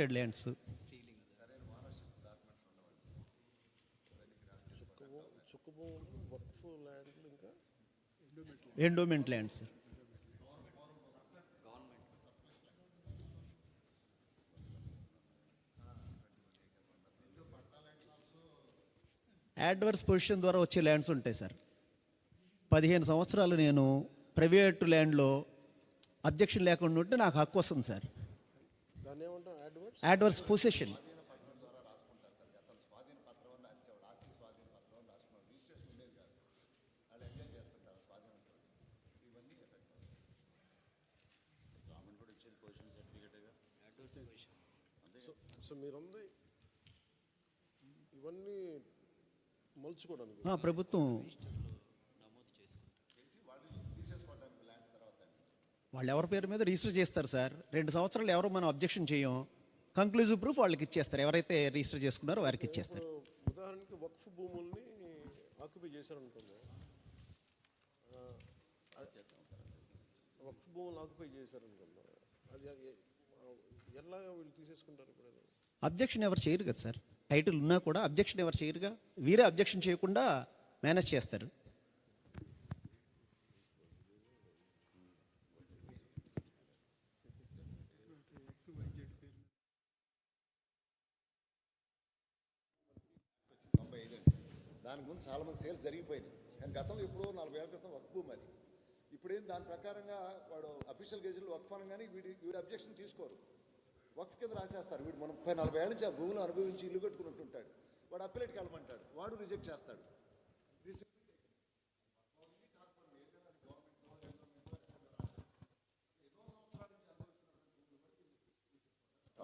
Allotted lands endowment lands adverse position ద్వారా వచ్చే lands ఉంటాయి సార్ పదిహేను సంవత్సరాలు నేను ప్రైవేటు ల్యాండ్లో అబ్జెక్షన్ లేకుండా ఉంటే నాకు హక్కు వస్తుంది సార్ యాడ్వర్స్ పొజిషన్ సో మీరందరూ ఇవన్నీ మలుచుకోవడానికి ప్రభుత్వం వాళ్ళు ఎవరి పేరు మీద రిజిస్టర్ చేస్తారు సార్? రెండు సంవత్సరాలు ఎవరు మనం అబ్జెక్షన్ చేయం? కంక్లూజివ్ ప్రూఫ్ వాళ్ళకి ఇచ్చేస్తారు. ఎవరైతే రిజిస్టర్ చేసుకున్నారో వారికి ఇచ్చేస్తారు. ఉదాహరణకి వక్ఫ్ భూముల్ని ఆక్యుపై అది- వక్ఫ్ భూములు ఆక్యుపై చేశారనుకుందాం అది ఎ- ఎలాగ వీళ్ళు తీసేసుకుంటారు ఇప్పుడు? అబ్జెక్షన్ ఎవరు చేయరు కదా సార్. టైటిల్ ఉన్నా కూడా అబ్జెక్షన్ ఎవరు చేయరుగా? వీరే అబ్జెక్షన్ చేయకుండా మేనేజ్ చేస్తారు. దాని ముందు చాలా మంది సేల్స్ జరిగిపోయింది కానీ గతంలో ఎప్పుడో నలభై ఏళ్ళ క్రితం వర్క్ భూమి అది. ఇప్పుడేం దాని ప్రకారంగా వాడు అఫీషియల్ గెజెట్లో వక్ఫ్ అనగానే వీడి వీడి అబ్జెక్షన్ తీసుకోరు. వక్ఫ్ కింద రాసేస్తారు. వీడు మనం ముప్పై నలభై ఏళ్ళ నుంచి ఆ భూములు అనుభవించి ఇల్లు కట్టుకున్నట్టుంటాడు వాడు అప్పీలేట్కి వెళ్ళమంటాడు. వాడు రిజెక్ట్ చేస్తాడు.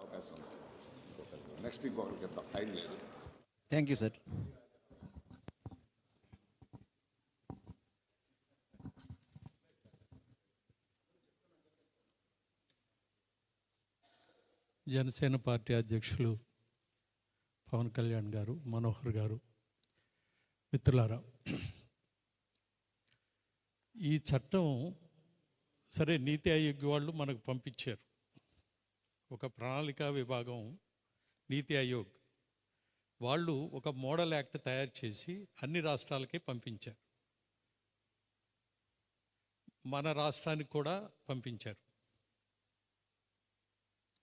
అవకాశం ఉంది. నెక్స్ట్ ఇంకొకరికి టైం లేదు. Thank you sir Janasena party అధ్యక్షులు పవన్ కళ్యాణ్ గారు మనోహర్ గారు. మిత్రులారా ఈ చట్టం సరే నీతి ఆయోగ్ వాళ్ళు మనకు పంపించారు. ఒక ప్రణాళికా విభాగం నీతి ఆయోగ్ వాళ్ళు ఒక మోడల్ యాక్ట్ తయారు చేసి అన్ని రాష్ట్రాలకే పంపించారు. మన రాష్ట్రానికి కూడా పంపించారు.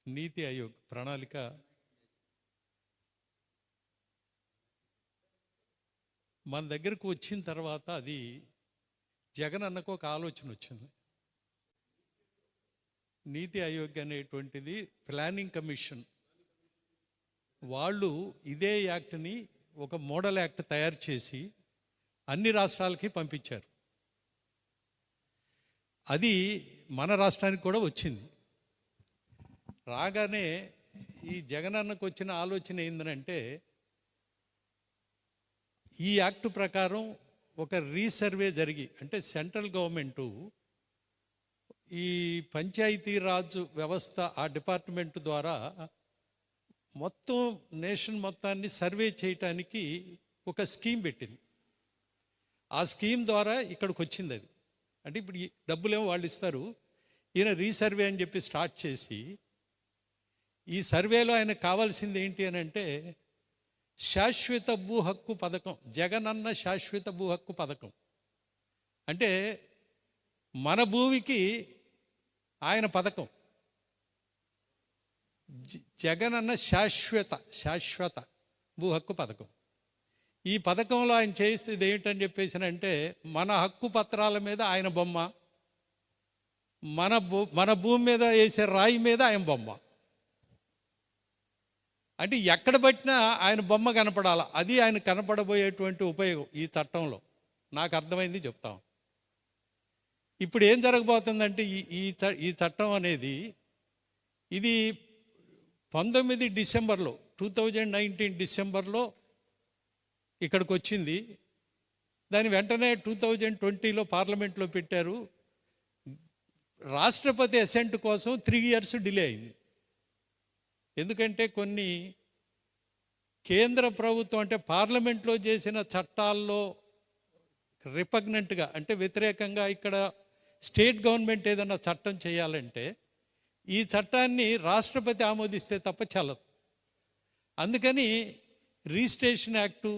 నీతి ఆయోగ్ ప్రణాళిక. మన దగ్గరకు వచ్చిన తర్వాత అది జగన్ అన్నకు ఒక ఆలోచన వచ్చింది. నీతి ఆయోగ్ అనేటువంటిది ప్లానింగ్ కమిషన్. వాళ్ళు ఇదే యాక్ట్ని ఒక మోడల్ యాక్ట్ తయారు చేసి అన్ని రాష్ట్రాలకి పంపించారు. అది మన రాష్ట్రానికి కూడా వచ్చింది. రాగానే ఈ జగనన్నకు వచ్చిన ఆలోచన ఏంటంటే ఈ యాక్ట్ ప్రకారం ఒక రీసర్వే జరిగి అంటే సెంట్రల్ గవర్నమెంటు ఈ పంచాయతీరాజ్ వ్యవస్థ ఆ డిపార్ట్మెంట్ ద్వారా మొత్తం నేషన్ మొత్తాన్ని సర్వే చేయటానికి ఒక స్కీమ్ పెట్టింది. ఆ స్కీమ్ ద్వారా ఇక్కడికి వచ్చింది అది. అంటే ఇప్పుడు డబ్బులేమో వాళ్ళు ఇస్తారు ఈయన రీసర్వే అని చెప్పి స్టార్ట్ చేసి ఈ సర్వేలో ఆయనకు కావాల్సింది ఏంటి అని అంటే శాశ్వత భూ హక్కు పథకం జగనన్న శాశ్వత భూ హక్కు పథకం. అంటే మన భూమికి ఆయన పథకం. జ- జగనన్న శాశ్వత శాశ్వత భూ హక్కు పథకం. ఈ పథకంలో ఆయన చేసేది ఏంటని చెప్పేసినంటే మన హక్కు పత్రాల మీద ఆయన బొమ్మ మన భూ మన భూమి మీద వేసే రాయి మీద ఆయన బొమ్మ. అంటే ఎక్కడ పట్టినా ఆయన బొమ్మ కనపడాల. అది ఆయన కనపడబోయేటువంటి ఉపయోగం ఈ చట్టంలో. నాకు అర్థమైంది చెప్తాం. ఇప్పుడు ఏం జరగబోతుందంటే ఈ ఈ ఈ చట్టం అనేది ఇది పంతొమ్మిది డిసెంబర్లో టూ థౌజండ్ నైన్టీన్ డిసెంబర్లో ఇక్కడికి వచ్చింది దాని వెంటనే టూ థౌజండ్ ట్వంటీలో పార్లమెంట్లో పెట్టారు. రాష్ట్రపతి అసెంట్ కోసం త్రీ ఇయర్స్ డిలే అయింది. ఎందుకంటే కొన్ని కేంద్ర ప్రభుత్వం అంటే పార్లమెంట్లో చేసిన చట్టాల్లో రిపగ్నెంట్గా అంటే వ్యతిరేకంగా ఇక్కడ స్టేట్ గవర్నమెంట్ ఏదైనా చట్టం చేయాలంటే ఈ చట్టాన్ని రాష్ట్రపతి ఆమోదిస్తే తప్ప చల్లదు. అందుకని రిజిస్ట్రేషన్ యాక్టు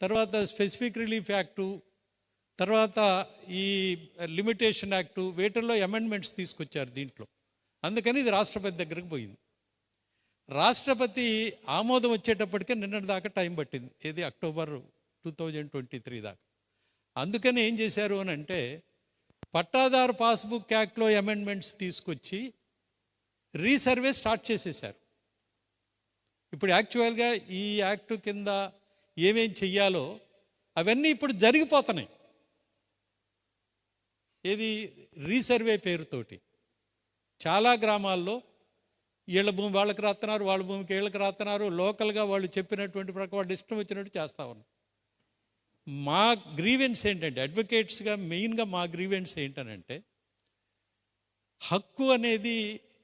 తర్వాత స్పెసిఫిక్ రిలీఫ్ యాక్టు తర్వాత ఈ లిమిటేషన్ యాక్టు వీటిల్లో అమెండ్మెంట్స్ తీసుకొచ్చారు దీంట్లో. అందుకని ఇది రాష్ట్రపతి దగ్గరకు పోయింది. రాష్ట్రపతి ఆమోదం వచ్చేటప్పటికే నిన్నటి దాకా టైం పట్టింది. ఏది October two thousand twenty three దాకా. అందుకని ఏం చేశారు అని అంటే పట్టాదారు పాస్బుక్ యాక్ట్లో అమెండ్మెంట్స్ తీసుకొచ్చి రీసర్వే స్టార్ట్ చేసేశారు. ఇప్పుడు యాక్చువల్గా ఈ యాక్ట్ కింద ఏమేం చెయ్యాలో అవన్నీ ఇప్పుడు జరిగిపోతున్నాయి. ఏది రీసర్వే పేరుతోటి. చాలా గ్రామాల్లో వీళ్ళ భూమి వాళ్ళకి రాస్తున్నారు వాళ్ళ భూమికి వీళ్ళకి రాస్తున్నారు లోకల్గా వాళ్ళు చెప్పినటువంటి ప్రకారం వాళ్ళు ఇష్టం వచ్చినట్టు చేస్తా ఉన్నారు. మా గ్రీవెన్స్ ఏంటంటే అడ్వకేట్స్గా మెయిన్గా మా గ్రీవెన్స్ ఏంటనంటే హక్కు అనేది